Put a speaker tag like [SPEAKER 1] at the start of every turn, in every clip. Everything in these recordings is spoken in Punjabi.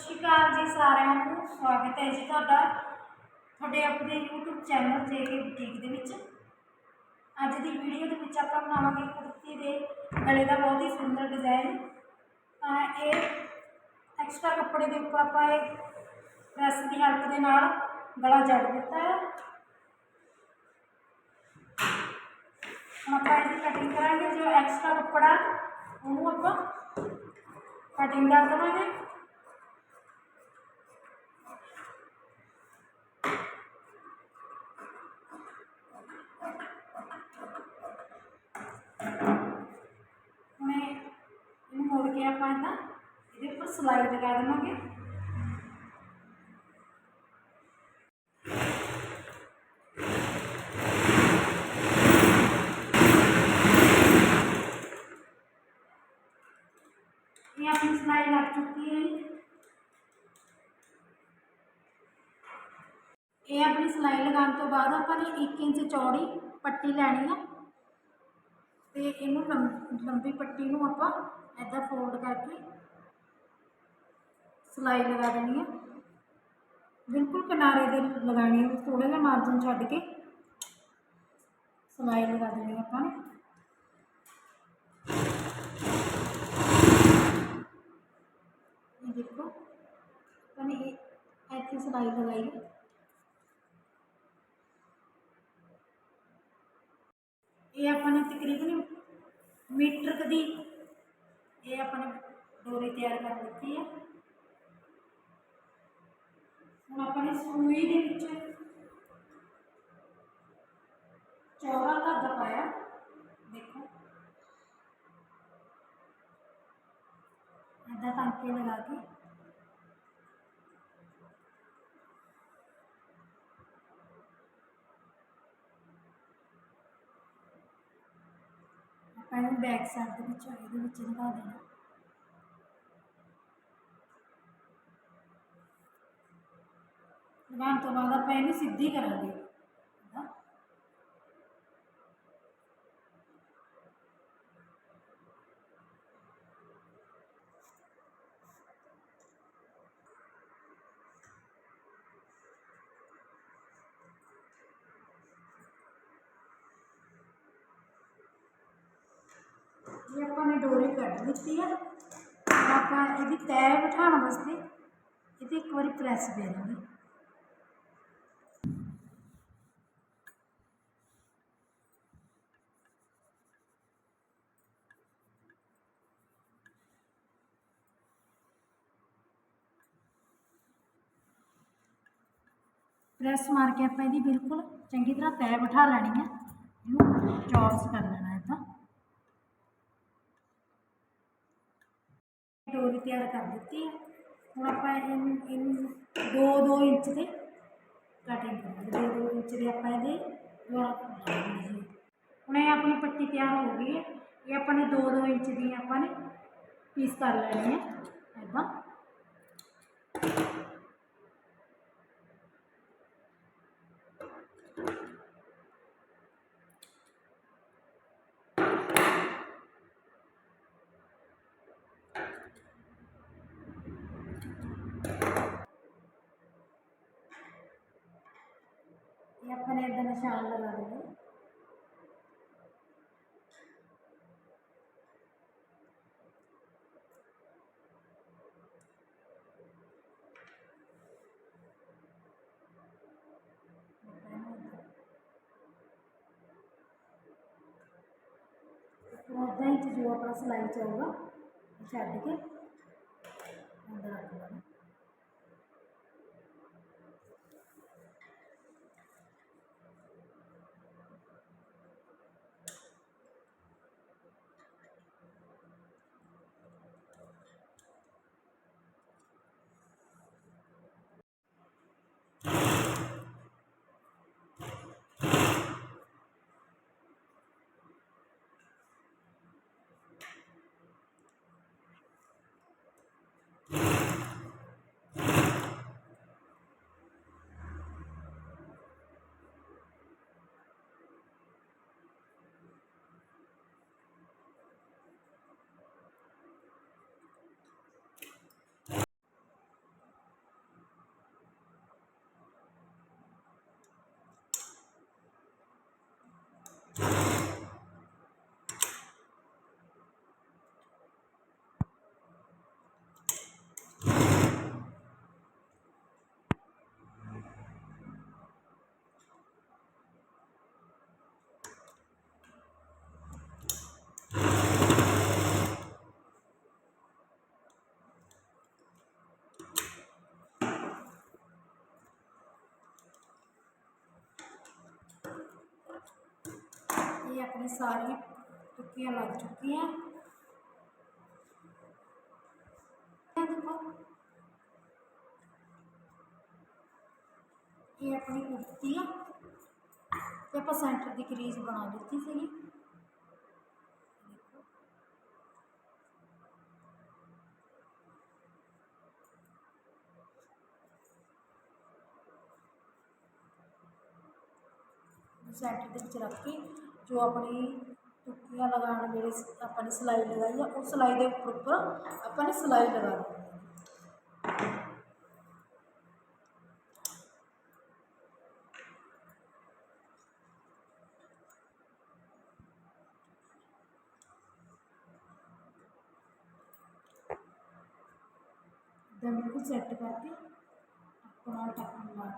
[SPEAKER 1] ਸਤਿ ਸ਼੍ਰੀ ਅਕਾਲ ਜੀ ਸਾਰਿਆਂ ਨੂੰ, ਸਵਾਗਤ ਹੈ ਜੀ ਤੁਹਾਡਾ ਤੁਹਾਡੇ ਆਪਣੇ YouTube ਚੈਨਲ ਜੇਕੇ ਬੁਟੀਕ ਦੇ ਵਿੱਚ। ਅੱਜ ਦੀ ਵੀਡੀਓ ਦੇ ਵਿੱਚ ਆਪਾਂ ਬਣਾਵਾਂਗੇ ਕੁੜਤੀ ਦੇ ਗਲੇ ਦਾ ਬਹੁਤ ਹੀ ਸੁੰਦਰ ਡਿਜ਼ਾਈਨ ਤਾਂ ਇਹ ਐਕਸਟਰਾ ਕੱਪੜੇ ਦੇ ਉੱਪਰ ਆਪਾਂ ਇਹ ਪ੍ਰੈਸ ਦੀ ਹੈਲਪ ਦੇ ਨਾਲ ਗਲਾ ਜੜ ਦਿੱਤਾ ਹੈ। ਆਪਾਂ ਇਹਦੀ ਕਟਿੰਗ ਕਰਾਂਗੇ, ਜੋ ਐਕਸਟਰਾ ਕੱਪੜਾ, ਉਹਨੂੰ ਆਪਾਂ ਕਟਿੰਗ ਕਰ ਦੇਵਾਂਗੇ। इन मोड़ के आप सिलाई लगा देंगे। अपनी सिलाई लग चुकी है। ਇਹ ਆਪਣੀ ਸਿਲਾਈ ਲਗਾਉਣ ਤੋਂ ਬਾਅਦ ਆਪਾਂ ਨੇ 1 ਇੰਚ ਚੌੜੀ ਪੱਟੀ ਲੈਣੀ ਆ। ਤੇ ਇਹਨੂੰ ਲੰਬ- ਲੰਬੀ ਪੱਟੀ ਨੂੰ ਆਪਾਂ ਐਦਾਂ ਫੋਲਡ ਕਰਕੇ ਸਿਲਾਈ ਲਗਾ ਦੇਣੀ ਆ। ਬਿਲਕੁਲ ਕਿਨਾਰੇ ਦੇ ਲਗਾਣੀ ਹੈ ਥੋੜਾ ਜਿਹਾ ਮਾਰਜਨ ਛੱਡ ਕੇ ਸਿਲਾਈ ਲਗਾ ਦੇਣੀ ਆਪਾਂ ਨੇ। ਦੇਖੋ, ਆਪਾਂ ਨੇ ਇਹ ਇੱਥੇ ਸਿਲਾਈ ਲਗਾਈ ਹੈ ਇਹ ਆਪਾਂ ਨੇ ਤਕਰੀਬਨ ਮੀਟਰ ਕੁ ਦੀ ਇਹ ਆਪਾਂ ਨੇ ਡੋਰੀ ਤਿਆਰ ਕਰ ਦਿੱਤੀ ਹੈ ਹੁਣ ਆਪਾਂ ਨੇ ਸੂਈ ਦੇ ਵਿੱਚ ਚੌੜਾ ਧਾਗਾ ਪਾਇਆ, ਦੇਖੋ। ਇੱਦਾਂ ਟਾਂਕੇ ਲਗਾ ਕੇ। ਆਪਾਂ ਬੈਕ ਸਾਈਡ ਦੇ ਵਿੱਚ ਇਹਦੇ ਵਿੱਚ ਲਗਾ ਦੇਣਾ। ਲਗਾਉਣ ਤੋਂ ਬਾਅਦ ਆਪਾਂ ਇਹਨੂੰ ਸਿੱਧੀ ਕਰਾਂਗੇ ਏਦਾਂ। ਇਹ ਆਪਾਂ ਨੇ ਡੋਰੀ ਦਿੱਤੀ ਆ। ਆਪਾਂ ਇਹਦੀ ਤੈਅ ਬਿਠਾਉਣ ਵਾਸਤੇ ਇਹਦੇ ਇੱਕ ਵਾਰੀ ਪ੍ਰੈਸ ਦੇ ਪ੍ਰੈਸ ਮਾਰ ਕੇ ਆਪਾਂ ਇਹਦੀ ਬਿਲਕੁਲ ਚੰਗੀ ਤਰ੍ਹਾਂ ਤੈਅ ਬਿਠਾ ਲੈਣੀ ਹੈ ਇਹਨੂੰ ਚੌਰਸ ਕਰ ਲੈਣਾ। कर देती है हूँ आप इन इन दो दो इंच के कटिंग करेंगे दो दो इंच के आप हूँ ये अपनी पट्टी तैयार हो गई है ये अपने दो दो इंच दी अपने पीस कर लेने हैं इदा எப்பனே எத்தனை ஷாலில் మొత్తం ఇచ్చి చూడ అసలు అవి చదువు షర్ట్కి అందరూ की अपनी सारी टिक्कियाँ लग चुकी हैं। देखो। ये अपनी उठती है। आप सेंटर की करीज बना सी सेंटर रख के ਆ ਤੇ ਆਪਾਂ ਸੈਂਟਰ ਦੀ ਕਰੀਜ਼ ਬਣਾ ਦਿੱਤੀ ਸੀਗੀ ਦੇਖੋ ਸੈਂਟਰ ਦੇ ਵਿੱਚ ਰੱਖ ਕੇ ਜੋ ਆਪਣੀ ਟੁੱਕੀਆਂ ਲਗਾਉਣ ਵੇਲੇ ਸ- ਆਪਾਂ ਨੇ ਸਿਲਾਈ ਲਗਾਈ ਆ ਉਹ ਸਿਲਾਈ ਦੇ ਉੱਪਰ ਉੱਪਰ ਆਪਾਂ ਨੇ ਸਿਲਾਈ ਲਗਾ ਦੇਣੀ ਹੈ ਇਦਾਂ ਬਿਲਕੁਲ ਸੈੱਟ ਕਰਕੇ ਆਪਣਾ ਟੱਕਣ ਲਾ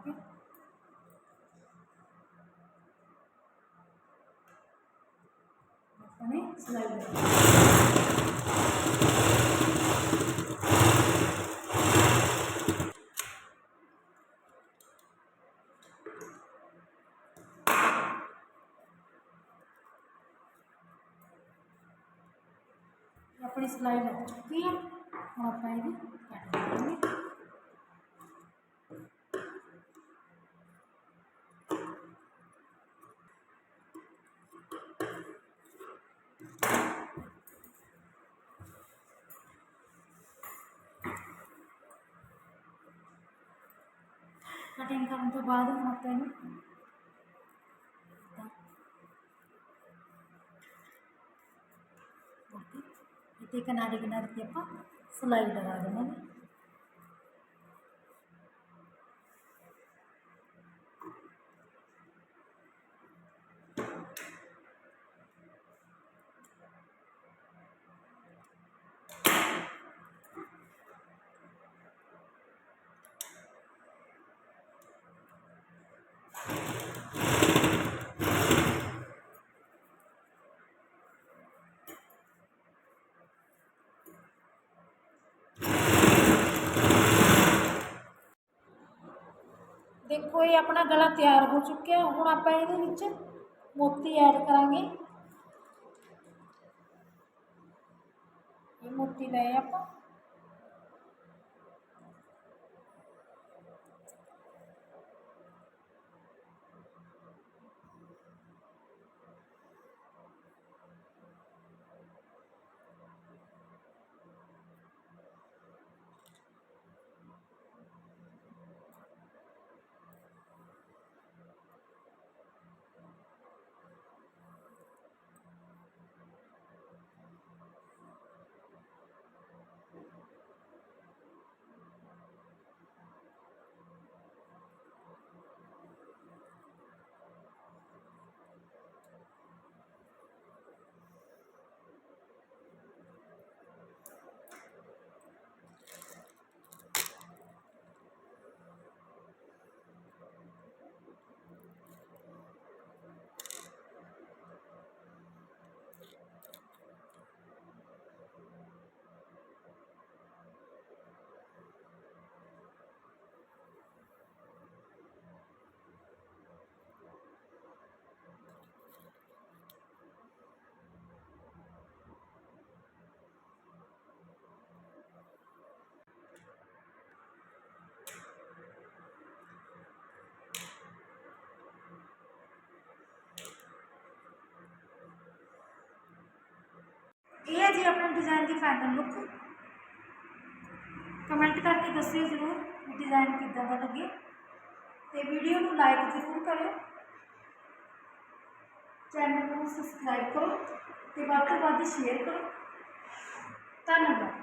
[SPEAKER 1] slide up. Clear? Modify the category. కాబట్టి ఇంకా అంత బాధగా నొప్పాను ఓಕೆ ಇದಕ್ಕೆ ನಾಡಿಗೆ ನಾಡಿದ್ಯಪ್ಪ ಸುಲಾಯಿಡರಾದ ಮೇಲೆ ਦੇਖੋ ਇਹ ਆਪਣਾ ਗਲਾ ਤਿਆਰ ਹੋ ਚੁੱਕਿਆ ਹੁਣ ਆਪਾਂ ਇਹਦੇ ਵਿੱਚ ਮੋਤੀ ਐਡ ਕਰਾਂਗੇ ਇਹ ਮੋਤੀ ਲਏ ਆਪਾਂ तो ये जी अपने डिज़ाइन की फाइनल लुक कमेंट करके दसियो ज़रूर डिज़ाइन किदा लगे। तो वीडियो को लाइक ज़रूर करो चैनल को सबसक्राइब करो। तो वो तो वह शेयर करो। धन्यवाद